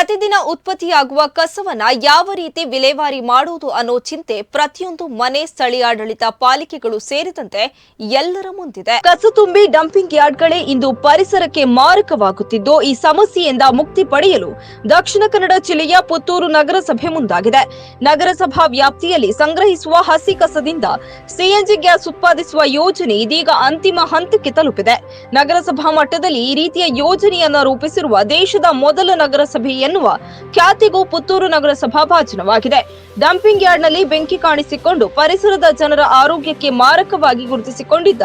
ಪ್ರತಿದಿನ ಉತ್ಪತ್ತಿಯಾಗುವ ಕಸವನ್ನ ಯಾವ ರೀತಿ ವಿಲೇವಾರಿ ಮಾಡುವುದು ಅನ್ನೋ ಚಿಂತೆ ಪ್ರತಿಯೊಂದು ಮನೆ ಸ್ಥಳೀಯಾಡಳಿತ ಪಾಲಿಕೆಗಳು ಸೇರಿದಂತೆ ಎಲ್ಲರ ಮುಂದಿದೆ. ಕಸ ತುಂಬಿ ಡಂಪಿಂಗ್ ಯಾರ್ಡ್ಗಳೇ ಇಂದು ಪರಿಸರಕ್ಕೆ ಮಾರಕವಾಗುತ್ತಿದ್ದು, ಈ ಸಮಸ್ಯೆಯಿಂದ ಮುಕ್ತಿ ಪಡೆಯಲು ದಕ್ಷಿಣ ಕನ್ನಡ ಜಿಲ್ಲೆಯ ಪುತ್ತೂರು ನಗರಸಭೆ ಮುಂದಾಗಿದೆ. ನಗರಸಭಾ ವ್ಯಾಪ್ತಿಯಲ್ಲಿ ಸಂಗ್ರಹಿಸುವ ಹಸಿ ಕಸದಿಂದ ಸಿಎನ್ಜಿ ಗ್ಯಾಸ್ ಉತ್ಪಾದಿಸುವ ಯೋಜನೆ ಇದೀಗ ಅಂತಿಮ ಹಂತಕ್ಕೆ ತಲುಪಿದೆ. ನಗರಸಭಾ ಮಟ್ಟದಲ್ಲಿ ಈ ರೀತಿಯ ಯೋಜನೆಯನ್ನ ರೂಪಿಸಿರುವ ದೇಶದ ಮೊದಲ ನಗರಸಭೆ ಎನ್ನುವ ಖ್ಯಾತಿಗೂ ಪುತ್ತೂರು ನಗರಸಭಾ ಭಾಜನವಾಗಿದೆ. ಡಂಪಿಂಗ್ ಯಾರ್ಡ್ನಲ್ಲಿ ಬೆಂಕಿ ಕಾಣಿಸಿಕೊಂಡು ಪರಿಸರದ ಜನರ ಆರೋಗ್ಯಕ್ಕೆ ಮಾರಕವಾಗಿ ಗುರುತಿಸಿಕೊಂಡಿದ್ದ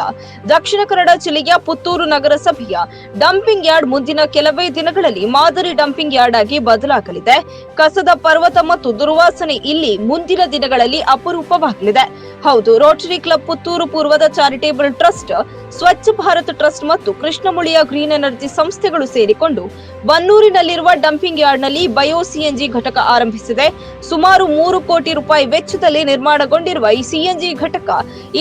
ದಕ್ಷಿಣ ಕನ್ನಡ ಜಿಲ್ಲೆಯ ಪುತ್ತೂರು ನಗರಸಭೆಯ ಡಂಪಿಂಗ್ ಯಾರ್ಡ್ ಮುಂದಿನ ಕೆಲವೇ ದಿನಗಳಲ್ಲಿ ಮಾದರಿ ಡಂಪಿಂಗ್ ಯಾರ್ಡ್ ಆಗಿ ಬದಲಾಗಲಿದೆ. ಕಸದ ಪರ್ವತ ಮತ್ತು ದುರ್ವಾಸನೆ ಇಲ್ಲಿ ಮುಂದಿನ ದಿನಗಳಲ್ಲಿ ಅಪರೂಪವಾಗಲಿದೆ. ಹೌದು, ರೋಟರಿ ಕ್ಲಬ್ ಪುತ್ತೂರು ಪೂರ್ವದ charitable trust, Swachh Bharat trust ಮತ್ತು ಕೃಷ್ಣಮುಳಿಯ ಗ್ರೀನ್ ಎನರ್ಜಿ ಸಂಸ್ಥೆಗಳು ಸೇರಿಕೊಂಡು ಬನ್ನೂರಿನಲ್ಲಿರುವ ಡಂಪಿಂಗ್ ಯಾರ್ಡ್ನಲ್ಲಿ ಬಯೋ ಸಿಎನ್ಜಿ ಘಟಕ ಆರಂಭಿಸಿದೆ. ಸುಮಾರು ಮೂರು ಕೋಟಿ ರೂಪಾಯಿ ವೆಚ್ಚದಲ್ಲಿ ನಿರ್ಮಾಣಗೊಂಡಿರುವ ಈ ಸಿಎನ್ಜಿ ಘಟಕ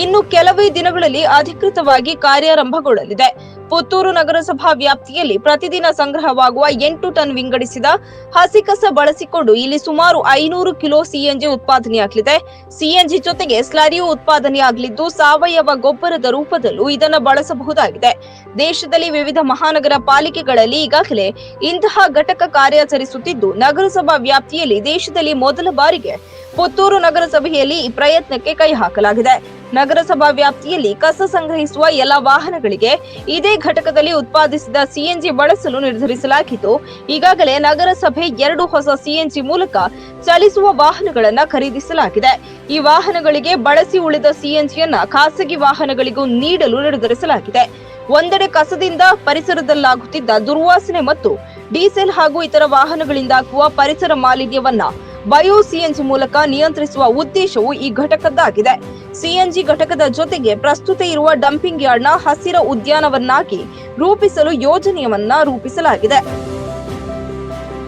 ಇನ್ನು ಕೆಲವೇ ದಿನಗಳಲ್ಲಿ ಅಧಿಕೃತವಾಗಿ ಕಾರ್ಯಾರಂಭಗೊಳ್ಳಲಿದೆ. ಪುತ್ತೂರು ನಗರಸಭಾ ವ್ಯಾಪ್ತಿಯಲ್ಲಿ ಪ್ರತಿದಿನ ಸಂಗ್ರಹವಾಗುವ ಎಂಟು ಟನ್ ವಿಂಗಡಿಸಿದ ಹಸಿ ಕಸ ಬಳಸಿಕೊಂಡು ಇಲ್ಲಿ ಸುಮಾರು ಐನೂರು ಕಿಲೋ ಸಿಎನ್ಜಿ ಉತ್ಪಾದನೆಯಾಗಲಿದೆ. ಸಿಎನ್ಜಿ ಜೊತೆಗೆ ಸ್ಲರಿಯೂ ಉತ್ಪಾದನೆಯಾಗಲಿದ್ದು ಸಾವಯವ ಗೊಬ್ಬರದ ರೂಪದಲ್ಲೂ ಇದನ್ನು ಬಳಸಬಹುದಾಗಿದೆ. ದೇಶದಲ್ಲಿ ವಿವಿಧ ಮಹಾನಗರ ಪಾಲಿಕೆಗಳಲ್ಲಿ ಈಗಾಗಲೇ ಇಂತಹ ಘಟಕ ಕಾರ್ಯಾಚರಿಸುತ್ತಿದ್ದು, ನಗರಸಭಾ ವ್ಯಾಪ್ತಿಯಲ್ಲಿ ದೇಶದಲ್ಲಿ ಮೊದಲ ಬಾರಿಗೆ ಪುತ್ತೂರು ನಗರಸಭೆಯಲ್ಲಿ ಈ ಪ್ರಯತ್ನಕ್ಕೆ ಕೈ ಹಾಕಲಾಗಿದೆ. ನಗರಸಭಾ ವ್ಯಾಪ್ತಿಯಲ್ಲಿ ಕಸ ಸಂಗ್ರಹಿಸುವ ಎಲ್ಲ ವಾಹನಗಳಿಗೆ ಇದೇ ಘಟಕದಲ್ಲಿ ಉತ್ಪಾದಿಸಿದ ಸಿಎನ್ಜಿ ಬಳಸಲು ನಿರ್ಧರಿಸಲಾಗಿದ್ದು, ಈಗಾಗಲೇ ನಗರಸಭೆ ಎರಡು ಹೊಸ ಸಿಎನ್ಜಿ ಮೂಲಕ ಚಲಿಸುವ ವಾಹನಗಳನ್ನ ಖರೀದಿಸಲಾಗಿದೆ. ಈ ವಾಹನಗಳಿಗೆ ಬಳಸಿ ಉಳಿದ ಸಿಎನ್ಜಿಯನ್ನ ಖಾಸಗಿ ವಾಹನಗಳಿಗೂ ನೀಡಲು ನಿರ್ಧರಿಸಲಾಗಿದೆ. ಒಂದೆಡೆ ಕಸದಿಂದ ಪರಿಸರದಲ್ಲಾಗುತ್ತಿದ್ದ ದುರ್ವಾಸನೆ ಮತ್ತು ಡೀಸೆಲ್ ಹಾಗೂ ಇತರ ವಾಹನಗಳಿಂದಾಗುವ ಪರಿಸರ ಮಾಲಿನ್ಯವನ್ನ ಬಯೋ ಸಿಎನ್ಜಿ ಮೂಲಕ ನಿಯಂತ್ರಿಸುವ ಉದ್ದೇಶವು ಈ ಘಟಕದ್ದಾಗಿದೆ. ಸಿಎನ್ಜಿ ಘಟಕದ ಜೊತೆಗೆ ಪ್ರಸ್ತುತ ಇರುವ ಡಂಪಿಂಗ್ ಯಾರ್ಡ್ನ ಹಸಿರ ಉದ್ಯಾನವನ್ನಾಗಿ ರೂಪಿಸಲು ಯೋಜನೆಯನ್ನ ರೂಪಿಸಲಾಗಿದೆ.